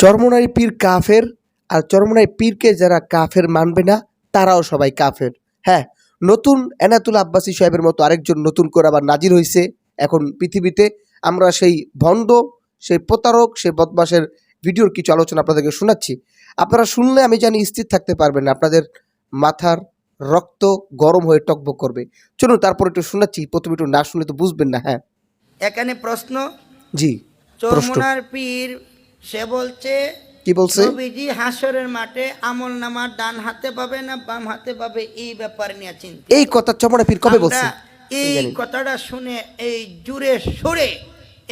চরমনাই পীর কাফের আর চরমনাই পীরকে যারা কাফের মানবে না তারাও সবাই কাফের। হ্যাঁ নতুন এনাতুল আব্বাসী সাহেবের মতো আরেকজন নতুন করে আবার নাজির হয়েছে এখন পৃথিবীতে। আমরা সেই ভণ্ড সেই প্রতারক সেই বদমাসের ভিডিওর কিছু আলোচনা আপনাদেরকে শোনাচ্ছি। আপনারা শুনলে আমি জানি স্থির থাকতে পারবেন না আপনাদের মাথার রক্ত গরম হয়ে টকবক করবে। চলুন তারপর একটু শোনাচ্ছি প্রথমে একটু না শুনলে তো বুঝবেন না হ্যাঁ। এখানে প্রশ্ন? জি চরমনার পীর সে বলছে কি বলছে? নবীজি হাসরের মাঠে আমল নামার ডান হাতে পাবে না বাম হাতে পাবে? এই ব্যাপার নিয়ে চিন্তা এই কথা চমড়া পীর কবে বলছে? এই কথাটা শুনে এই জুড়ে সুরে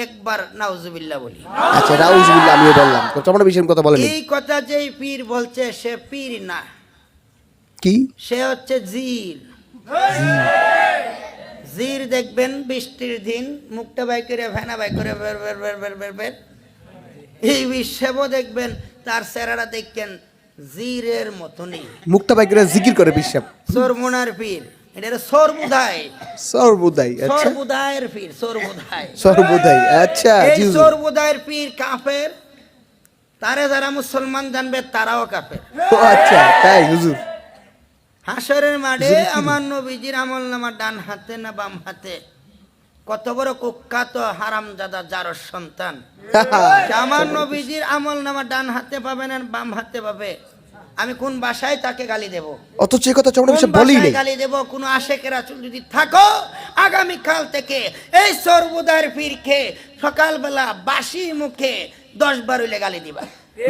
একবার নাউজুবিল্লাহ বলি। আচ্ছা রাউজবিল্লা আমিও বললাম। চমড়া বিষয়ের কথা বলেনি। এই কথা যেই পীর বলছে সে পীর না। কি? সে হচ্ছে জির জির দেখবেন বৃষ্টির দিন মুখটা বাই করে ভেনা বাই করে বের বের বের বের বের বের এই বিশ্বেও দেখবেন তার চেহারা দেখবেন জিরের মতনই। মুক্তা বাইকেরা জিকির করে বিশ্বাস সরমুনার পীর এটা সরবুধায় সর্বদাই আচ্ছা। সরবুধায়ের পীর সরবুধায় সর্বদাই আচ্ছা এই। সরবুধায়ের পীর কাফের তারে যারা মুসলমান জানবে তারাও কাফের। ও আচ্ছা তাই হুজুর। হাসরের মাঠে আমার নবীজির আমল নামা ডান হাতে না বাম হাতে? কত বড় কুখ্যাত হারাম দাদা যার সন্তান। আমার নবীজির আমল নামা ডান হাতে পাবে না বাম হাতে পাবে। আমি কোন বাসায় তাকে গালি দেব? অথচ এই কথা চমড়া বিষয় বাসায় নেই। গালি দেব? কোন আশেকের আচল যদি থাকো আগামী কাল থেকে এই সর্বদার পীরকে সকালবেলা বাসি মুখে দশ বার হইলে গালি দিবা।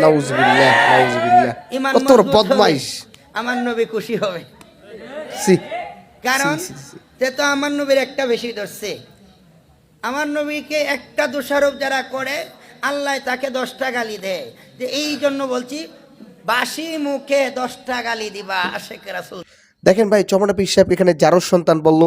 নাউজুবিল্লাহ নাউজুবিল্লাহ কত। বদমাইশ। আমার নবী খুশি হবে। সি কারণ। সে তো আমার নবীর একটা বেশি ধরছে। আমার নবীকে একটা দোষারোপ যারা করে, আল্লাহ তাকে দশটা গালি দেয়। যে এই জন্য বলছি, বাসি মুখে দশটা গালি দিবা আশেখ রাসুল। দেখেন ভাই চমড়া পীর সাহেব এখানে যারোর সন্তান বলল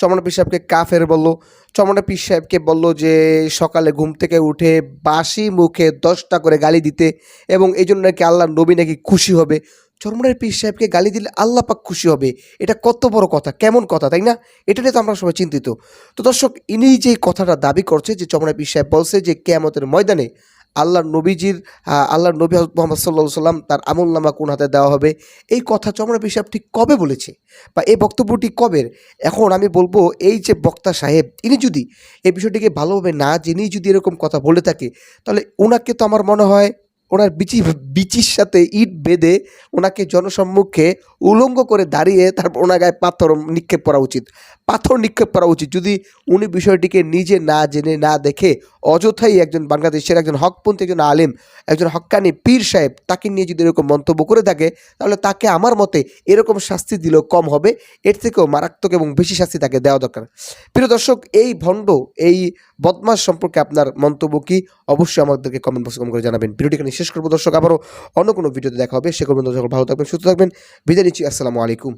চমড়া পীর সাহেবকে কাফের বলল চমড়া পীর সাহেবকে বলল যে সকালে ঘুম থেকে উঠে বাসি মুখে দশটা করে গালি দিতে এবং এই জন্য নাকি আল্লাহ নবী নাকি খুশি হবে। চরমনের পীর সাহেবকে গালি দিলে আল্লাহ পাক খুশি হবে। এটা কত বড় কথা, কেমন কথা, তাই না? এটা নিয়ে তো আমরা সবাই চিন্তিত। তো দর্শক, ইনি যে কথাটা দাবি করছে, যে চমড়া পীর সাহেব বলছে যে কেয়ামতের ময়দানে আল্লাহর নবীজির আল্লাহর নবী মোহাম্মদ সাল্লাহ সাল্লাম তার আমল নামা কোন হাতে দেওয়া হবে? এই কথা চমড়া পীর সাহেব ঠিক কবে বলেছে? বা এই বক্তব্যটি কবের এখন আমি বলব, এই যে বক্তা সাহেব, ইনি যদি এই বিষয়টিকে ভালোভাবে না জেনেই যদি এরকম কথা বলে থাকে, তাহলে ওনাকে তো আমার মনে হয় ওনার বিচি, বিচির সাথে ইট বেঁধে ওনাকে জনসম্মুখে উলঙ্গ করে দাঁড়িয়ে তারপর ওনার গায়ে পাথর নিক্ষেপ করা উচিত। পাথর নিক্ষেপ করা উচিত। যদি উনি বিষয়টিকে নিজে না জেনে, না দেখে অযথাই একজন বাংলাদেশের একজন হকপন্থী, একজন আলেম, একজন হক্কানি পীর সাহেব তাকে নিয়ে যদি এরকম মন্তব্য করে থাকে, তাহলে তাকে আমার মতে এরকম শাস্তি দিলেও কম হবে। এর থেকেও মারাত্মক এবং বেশি শাস্তি তাকে দেওয়া দরকার। প্রিয় দর্শক, এই ভণ্ড, এই বদমাস সম্পর্কে আপনার মন্তব্য কি? অবশ্যই আমাদেরকে কমেন্ট বক্সে কমেন্ট করে জানাবেন। ভিডিওটি এখানে করব। দর্শক, আবারও অন্য কোনো ভিডিওতে দেখা হবে। সে দর্শক ভালো থাকবেন, সুস্থ থাকবেন। বিদায় নিচ্ছি। আসসালামু আলাইকুম।